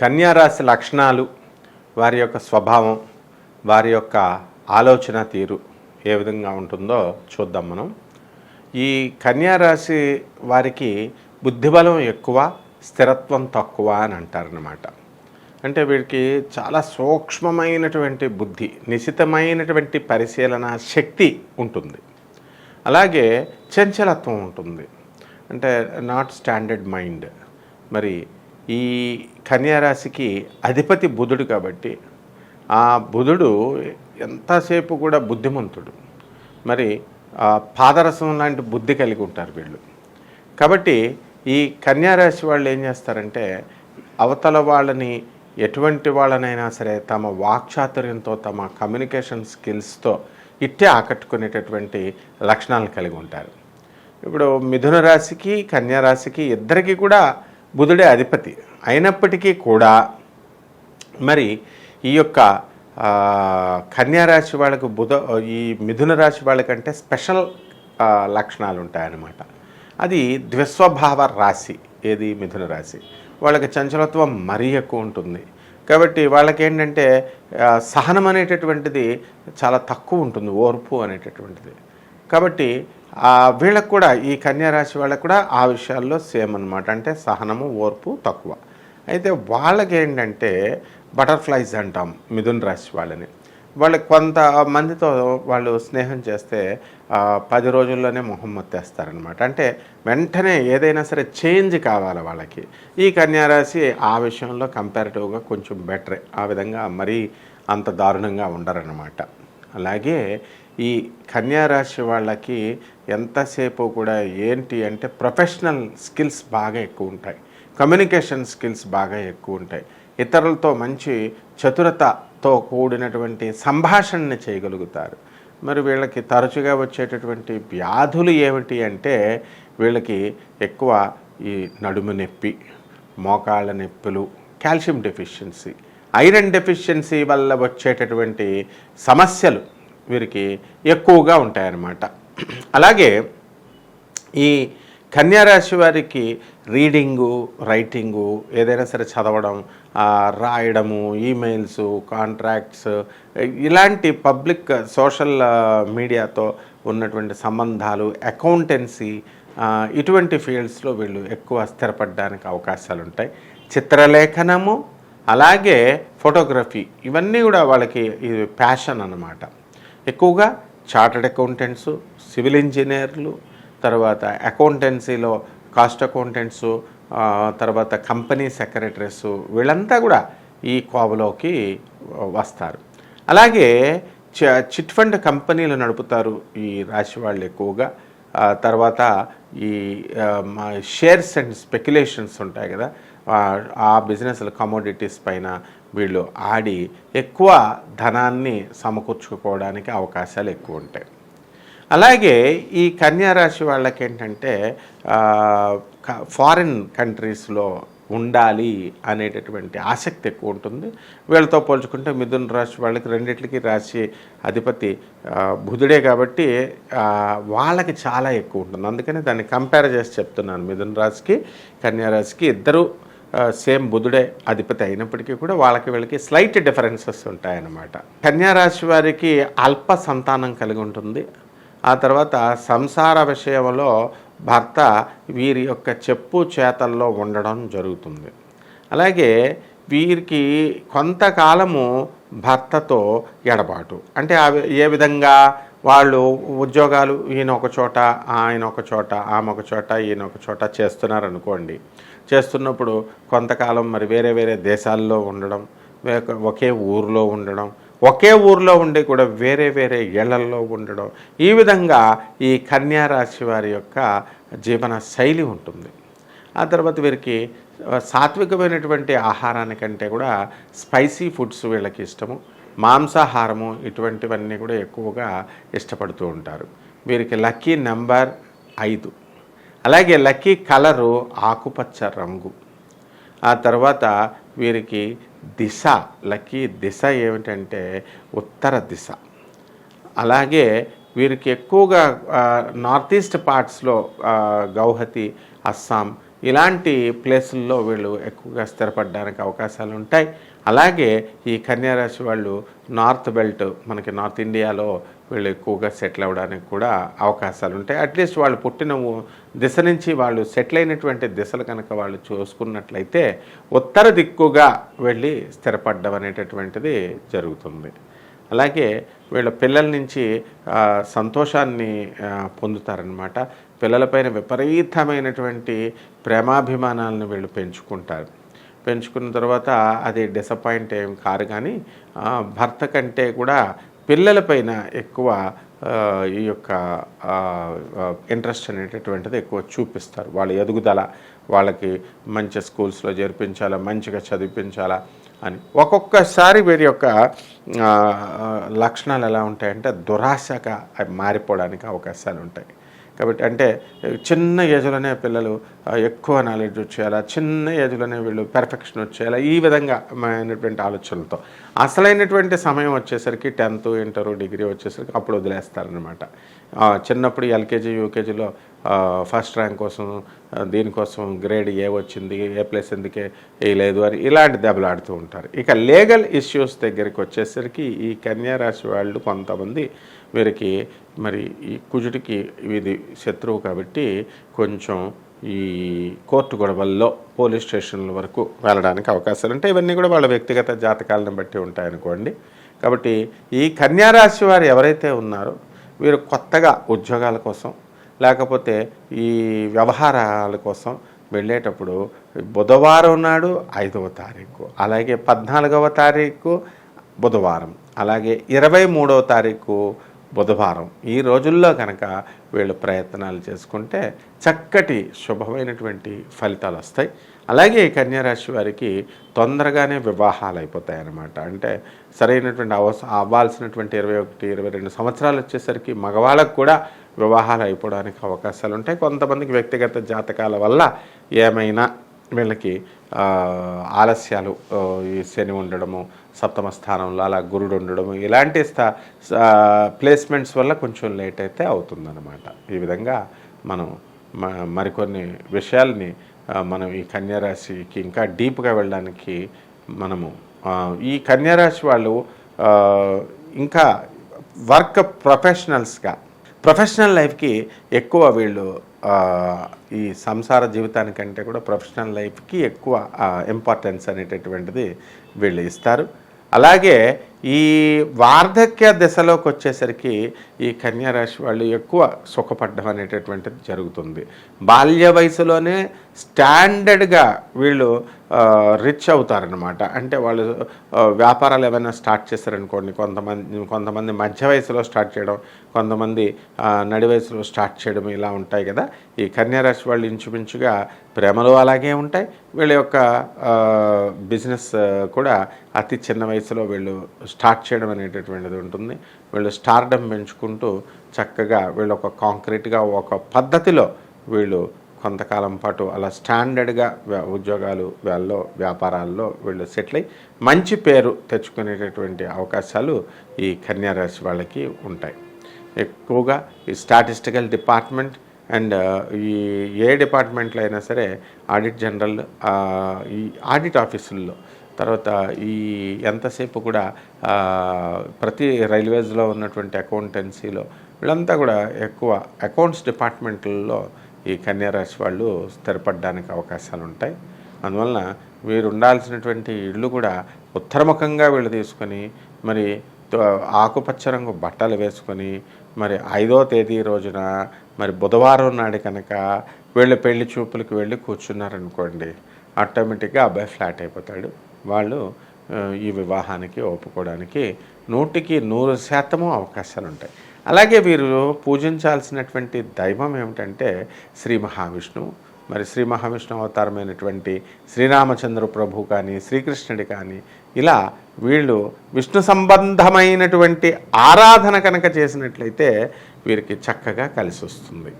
కన్యారాశి లక్షణాలు వారి యొక్క స్వభావం వారి యొక్క ఆలోచన తీరు ఏ విధంగా ఉంటుందో చూద్దాం మనం. ఈ కన్యారాశి వారికి బుద్ధిబలం ఎక్కువ స్థిరత్వం తక్కువ అని అంటారనమాట అంటే వీరికి చాలా సూక్ష్మమైనటువంటి బుద్ధి నిశితమైనటువంటి పరిశీలన శక్తి ఉంటుంది. అలాగే చంచలత్వం ఉంటుంది. అంటే నాట్ స్టాండర్డ్ మైండ్. మరి ఈ కన్యారాశికి అధిపతి బుధుడు కాబట్టి ఆ బుధుడు ఎంతసేపు కూడా బుద్ధిమంతుడు. మరి పాదరసం లాంటి బుద్ధి కలిగి ఉంటారు వీళ్ళు. కాబట్టి ఈ కన్యారాశి వాళ్ళు ఏం చేస్తారంటే అవతల వాళ్ళని ఎటువంటి వాళ్ళనైనా సరే తమ వాక్చాతుర్యంతో తమ కమ్యూనికేషన్ స్కిల్స్తో ఇట్టే ఆకట్టుకునేటటువంటి లక్షణాలను కలిగి ఉంటారు. ఇప్పుడు మిథున రాశికి కన్యారాశికి ఇద్దరికి కూడా బుధుడే అధిపతి అయినప్పటికీ కూడా మరి ఈ యొక్క కన్యారాశి కన్యా రాశి వాళ్ళకు బుధ ఈ మిథున రాశి వాళ్ళకంటే స్పెషల్ లక్షణాలు ఉంటాయన్నమాట అది ద్విస్వభావ రాశి ఏది మిథున రాశి. వాళ్ళకి చంచలత్వం మరీ ఎక్కువ ఉంటుంది. కాబట్టి వాళ్ళకి ఏంటంటే సహనం అనేటటువంటిది చాలా తక్కువ ఉంటుంది ఓర్పు అనేటటువంటిది. కాబట్టి వీళ్ళకు కూడా ఈ కన్యారాశి వాళ్ళకు కూడా ఆ విషయాల్లో సేమ్ అన్నమాట. అంటే సహనము ఓర్పు తక్కువ. అయితే వాళ్ళకి ఏంటంటే బటర్ఫ్లైస్ అంటాం మిథున్ రాశి వాళ్ళని. వాళ్ళకి కొంత మందితో వాళ్ళు స్నేహం చేస్తే పది రోజుల్లోనే మొహం మొత్తేస్తారనమాట అంటే వెంటనే ఏదైనా సరే చేంజ్ కావాలి వాళ్ళకి. ఈ కన్యారాశి ఆ విషయంలో కంపారిటివ్గా కొంచెం బెటరే. ఆ విధంగా మరీ అంత దారుణంగా ఉండరనమాట అలాగే ఈ కన్యారాశి వాళ్ళకి ఎంతసేపు కూడా ఏంటి అంటే ప్రొఫెషనల్ స్కిల్స్ బాగా ఎక్కువ ఉంటాయి. కమ్యూనికేషన్ స్కిల్స్ బాగా ఎక్కువ ఉంటాయి. ఇతరులతో మంచి చతురతతో కూడినటువంటి సంభాషణని చేయగలుగుతారు. మరి వీళ్ళకి తరచుగా వచ్చేటటువంటి వ్యాధులు ఏమిటి అంటే వీళ్ళకి ఎక్కువ ఈ నడుము నొప్పి మోకాళ్ళ నొప్పులు కాల్షియం డెఫిషియన్సీ ఐరన్ డెఫిషియన్సీ వల్ల వచ్చేటటువంటి సమస్యలు వీరికి ఎక్కువగా ఉంటాయన్నమాట. అలాగే ఈ కన్యారాశి వారికి రీడింగు రైటింగు ఏదైనా సరే చదవడం రాయడము ఈమెయిల్స్ కాంట్రాక్ట్స్ ఇలాంటి పబ్లిక్ సోషల్ మీడియాతో ఉన్నటువంటి సంబంధాలు అకౌంటెన్సీ ఇటువంటి ఫీల్డ్స్లో వీళ్ళు ఎక్కువ స్థిరపడడానికి అవకాశాలు ఉంటాయి చిత్రలేఖనము అలాగే ఫోటోగ్రఫీ ఇవన్నీ కూడా వాళ్ళకి ఇది ప్యాషన్ అన్నమాట. ఎక్కువగా చార్టర్డ్ అకౌంటెంట్స్ సివిల్ ఇంజనీర్లు తర్వాత అకౌంటెన్సీలో కాస్ట్ అకౌంటెంట్స్ తర్వాత కంపెనీ సెక్రటరీస్ వీళ్ళంతా కూడా ఈ కోవలోకి వస్తారు. అలాగే చ- చిట్ ఫండ్ కంపెనీలు నడుపుతారు ఈ రాశి వాళ్ళు ఎక్కువగా. తర్వాత ఈ మా షేర్స్ అండ్ స్పెక్యులేషన్స్ ఉంటాయి కదా. ఆ బిజినెస్లు కమోడిటీస్ పైన వీళ్ళు ఆడి ఎక్కువ ధనాన్ని సమకూర్చుకోవడానికి అవకాశాలు ఎక్కువ ఉంటాయి. అలాగే ఈ కన్యారాశి వాళ్ళకి ఏంటంటే ఫారిన్ కంట్రీస్లో ఉండాలి అనేటటువంటి ఆసక్తి ఎక్కువ ఉంటుంది. వీళ్ళతో పోల్చుకుంటే మిథున రాశి వాళ్ళకి రెండిట్లకి రాశి అధిపతి బుధుడే కాబట్టి వాళ్ళకి చాలా ఎక్కువ ఉంటుంది. అందుకని దాన్ని కంపేర్ చేసి చెప్తున్నాను. మిథున రాశికి కన్యారాశికి ఇద్దరు సేమ్ బుధుడే అధిపతి అయినప్పటికీ కూడా వాళ్ళకి వీళ్ళకి స్లైట్ డిఫరెన్సెస్ ఉంటాయన్నమాట. కన్యారాశి వారికి అల్ప సంతానం కలిగి ఉంటుంది. ఆ తర్వాత సంసార విషయంలో భర్త వీరి యొక్క చెప్పు చేతల్లో ఉండడం జరుగుతుంది. అలాగే వీరికి కొంతకాలము భర్తతో ఎడబాటు. అంటే ఏ విధంగా వాళ్ళు ఉద్యోగాలు ఈయన ఒక చోట ఆయన ఒక చోట ఆమె ఒక చోట ఈయన ఒక చోట చేస్తున్నారనుకోండి. చేస్తున్నప్పుడు కొంతకాలం మరి వేరే వేరే దేశాల్లో ఉండడం ఒకే ఊర్లో ఉండడం ఒకే ఊర్లో ఉండి కూడా వేరే వేరే ఇళ్ళల్లో ఉండడం ఈ విధంగా ఈ కన్యా రాశి వారి యొక్క జీవన శైలి ఉంటుంది. ఆ తర్వాత వీరికి సాత్వికమైనటువంటి సాత్వికమైనటువంటి ఆహారానికంటే కూడా స్పైసీ ఫుడ్స్ వీళ్ళకి ఇష్టము. మాంసాహారము ఇటువంటివన్నీ కూడా ఎక్కువగా ఇష్టపడుతూ ఉంటారు. వీరికి లక్కీ నెంబర్ ఐదు. అలాగే లక్కీ కలరు ఆకుపచ్చ రంగు. ఆ తర్వాత వీరికి దిశ లక్కీ దిశ ఏమిటంటే ఉత్తర దిశ. అలాగే వీరికి ఎక్కువగా నార్త్ ఈస్ట్ పార్ట్స్లో గౌహతి అస్సాం ఇలాంటి ప్లేసుల్లో వీళ్ళు ఎక్కువగా స్థిరపడడానికి అవకాశాలు ఉంటాయి అలాగే ఈ కన్యారాశి వాళ్ళు నార్త్ బెల్ట్ మనకి నార్త్ ఇండియాలో వీళ్ళు ఎక్కువగా సెటిల్ అవ్వడానికి కూడా అవకాశాలు ఉంటాయి. అట్లీస్ట్ వాళ్ళు పుట్టిన దిశ నుంచి వాళ్ళు సెటిల్ అయినటువంటి దిశలు కనుక వాళ్ళు చూసుకున్నట్లయితే ఉత్తర దిక్కుగా వెళ్ళి స్థిరపడడం అనేటటువంటిది జరుగుతుంది. అలాగే వీళ్ళ పిల్లల నుంచి సంతోషాన్ని పొందుతారనమాట పిల్లలపైన విపరీతమైనటువంటి ప్రేమాభిమానాలను వీళ్ళు పెంచుకుంటారు. పెంచుకున్న తర్వాత అది డిసప్పాయింట్ ఏం కారు కానీ భర్త కంటే కూడా పిల్లలపైన ఎక్కువ ఈ యొక్క ఇంట్రెస్ట్ అనేటటువంటిది ఎక్కువ చూపిస్తారు. వాళ్ళ ఎదుగుదల వాళ్ళకి మంచి స్కూల్స్లో చేర్పించాలా మంచిగా చదివించాలా అని. ఒక్కొక్కసారి వీరి యొక్క లక్షణాలు ఎలా ఉంటాయంటే దురాశగా అవి మారిపోవడానికి అవకాశాలు ఉంటాయి. కాబట్టి అంటే చిన్న ఏజ్లోనే పిల్లలు ఎక్కువ నాలెడ్జ్ వచ్చేయాలా చిన్న ఏజ్లోనే వీళ్ళు పెర్ఫెక్షన్ వచ్చేయాలా ఈ విధంగా అయినటువంటి ఆలోచనలతో. అసలైనటువంటి సమయం వచ్చేసరికి టెన్త్ ఇంటరు డిగ్రీ వచ్చేసరికి అప్పుడు వదిలేస్తారనమాట చిన్నప్పుడు ఎల్కేజీ యూకేజీలో ఫస్ట్ ర్యాంక్ కోసం దీనికోసం గ్రేడ్ ఏ వచ్చింది ఏ ప్లేస్ ఎందుకే వేయలేదు అని ఇలాంటి దెబ్బలాడుతూ ఉంటారు. ఇక లీగల్ ఇష్యూస్ దగ్గరికి వచ్చేసరికి ఈ కన్యా రాశి వాళ్ళు కొంతమంది వీరికి మరి ఈ కుజుడికి ఇది శత్రువు కాబట్టి కొంచెం ఈ కోర్టు గొడవల్లో పోలీస్ స్టేషన్ల వరకు వెళ్ళడానికి అవకాశాలు ఉంటాయి. ఇవన్నీ కూడా వాళ్ళ వ్యక్తిగత జాతకాలను బట్టి ఉంటాయనుకోండి. కాబట్టి ఈ కన్యా రాశి వారు ఎవరైతే ఉన్నారో వీరు కొత్తగా ఉద్యోగాల కోసం లేకపోతే ఈ వ్యవహారాల కోసం వెళ్ళేటప్పుడు బుధవారం నాడు ఐదవ తారీఖు అలాగే పద్నాలుగవ తారీఖు బుధవారం అలాగే ఇరవై మూడవ తారీఖు బుధవారం. ఈ రోజుల్లో కనుక వీళ్ళు ప్రయత్నాలు చేసుకుంటే చక్కటి శుభమైనటువంటి ఫలితాలు వస్తాయి. అలాగే ఈ కన్యారాశి వారికి తొందరగానే వివాహాలు అయిపోతాయి అన్నమాట అంటే సరైనటువంటి అవస అవ్వాల్సినటువంటి ఇరవై ఒకటి ఇరవై రెండు సంవత్సరాలు వచ్చేసరికి మగవాళ్ళకు కూడా వివాహాలు అయిపోవడానికి అవకాశాలు ఉంటాయి కొంతమందికి వ్యక్తిగత జాతకాల వల్ల ఏమైనా వీళ్ళకి ఆలస్యాలు ఈ శని ఉండడము సప్తమ స్థానంలో అలా గురుడు ఉండడము ఇలాంటి స్థా ప్లేస్మెంట్స్ వల్ల కొంచెం లేట్ అయితే అవుతుందన్నమాట. ఈ విధంగా మనం మ- మరికొన్ని విషయాల్ని మనం ఈ కన్యారాశికి ఇంకా డీప్గా వెళ్ళడానికి మనము ఈ కన్యారాశి వాళ్ళు ఇంకా వర్క్ ప్రొఫెషనల్స్గా ప్రొఫెషనల్ లైఫ్కి ఎక్కువ వీళ్ళు ఈ సంసార జీవితానికంటే కూడా ప్రొఫెషనల్ లైఫ్కి ఎక్కువ ఇంపార్టెన్స్ అనేటటువంటిది వీళ్ళు ఇస్తారు. అలాగే ఈ వార్ధక్య దశలోకి వచ్చేసరికి ఈ కన్యారాశి వాళ్ళు ఎక్కువ సుఖపడ్డం అనేటటువంటిది జరుగుతుంది. బాల్య వయసులోనే స్టాండర్డ్గా వీళ్ళు రిచ్ అవుతారనమాట అంటే వాళ్ళు వ్యాపారాలు ఏమైనా స్టార్ట్ చేశారనుకోండి కొంతమంది కొంతమంది మధ్య వయసులో స్టార్ట్ చేయడం కొంతమంది నడి వయసులో స్టార్ట్ చేయడం ఇలా ఉంటాయి కదా. ఈ కన్యారాశి వాళ్ళు ఇంచుమించుగా ప్రేమలు అలాగే ఉంటాయి. వీళ్ళ యొక్క బిజినెస్ కూడా అతి చిన్న వయసులో వీళ్ళు స్టార్ట్ చేయడం అనేటటువంటిది ఉంటుంది. వీళ్ళు స్టార్డం పెంచుకుంటూ చక్కగా వీళ్ళు ఒక కాంక్రీట్గా ఒక పద్ధతిలో వీళ్ళు కొంతకాలం పాటు అలా స్టాండర్డ్గా ఉద్యోగాలు వాళ్ళలో వ్యాపారాల్లో వీళ్ళు సెటిల్ అయ్యి మంచి పేరు తెచ్చుకునేటటువంటి అవకాశాలు ఈ కన్యారాశి వాళ్ళకి ఉంటాయి. ఎక్కువగా ఈ స్టాటిస్టికల్ డిపార్ట్మెంట్ అండ్ ఈ ఏ డిపార్ట్మెంట్లో అయినా సరే ఆడిట్ జనరల్ ఈ ఆడిట్ ఆఫీసుల్లో తర్వాత ఈ ఎంతసేపు కూడా ప్రతి రైల్వేస్లో ఉన్నటువంటి అకౌంటెన్సీలో వీళ్ళంతా కూడా ఎక్కువ అకౌంట్స్ డిపార్ట్మెంట్లలో ఈ కన్యారాశి వాళ్ళు స్థిరపడడానికి అవకాశాలు ఉంటాయి అందువలన వీరు ఉండాల్సినటువంటి ఇళ్ళు కూడా ఉత్తరముఖంగా వీళ్ళు తీసుకొని మరి తో- ఆకుపచ్చ రంగు బట్టలు వేసుకొని మరి ఐదో తేదీ రోజున మరి బుధవారం నాడు కనుక వీళ్ళు పెళ్ళి చూపులకు వెళ్ళి కూర్చున్నారనుకోండి ఆటోమేటిక్గా అబ్బాయి ఫ్లాట్ అయిపోతాడు. వాళ్ళు ఈ వివాహానికి ఒప్పుకోవడానికి నూటికి నూరు శాతము అవకాశాలు ఉంటాయి. అలాగే వీరు పూజించాల్సినటువంటి దైవం ఏమిటంటే శ్రీ మహావిష్ణువు. మరి శ్రీ మహావిష్ణు అవతారమైనటువంటి శ్రీరామచంద్ర ప్రభు కానీ శ్రీకృష్ణుడి కానీ ఇలా వీళ్ళు విష్ణు సంబంధమైనటువంటి ఆరాధన కనుక చేసినట్లయితే వీరికి చక్కగా కలిసి వస్తుంది